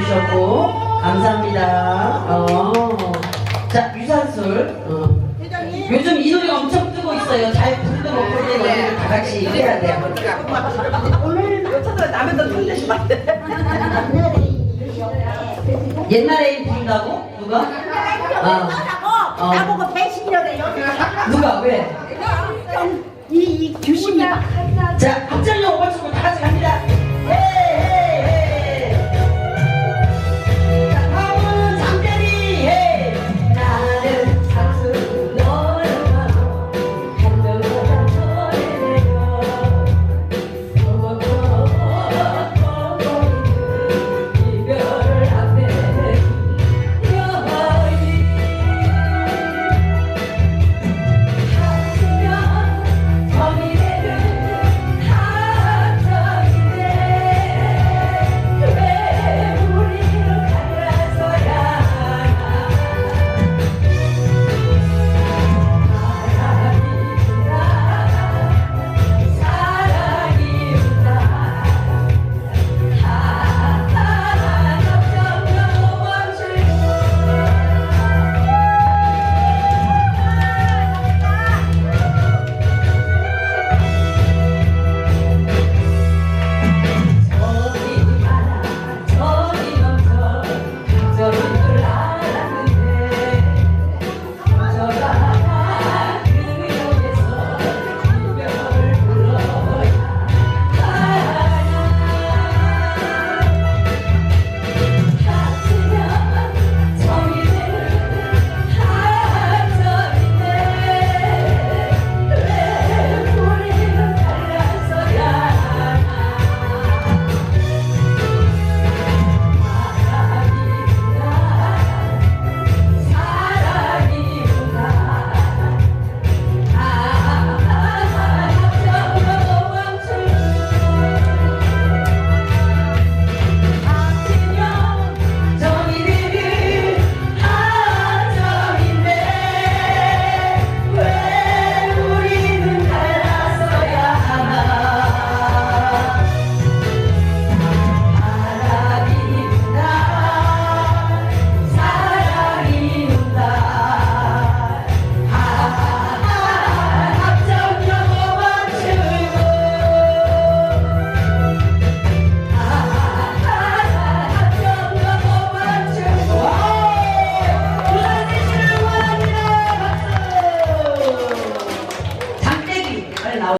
주셨고 감사합니다. 어. 자 유산슬. 어. 회장님. 요즘 이 노래 엄청 뜨고 있어요. 잘 부르는 목소리 네. 다 같이 네. 해야 돼요. 오늘 여차도 남의 돈 손대지 마. 옛날에 부른다고? 누가? 아. 어. 나보고 배신이래요. 누가 왜? 이, 이 규심이 자, 박자령 오빠 춤을 다 같이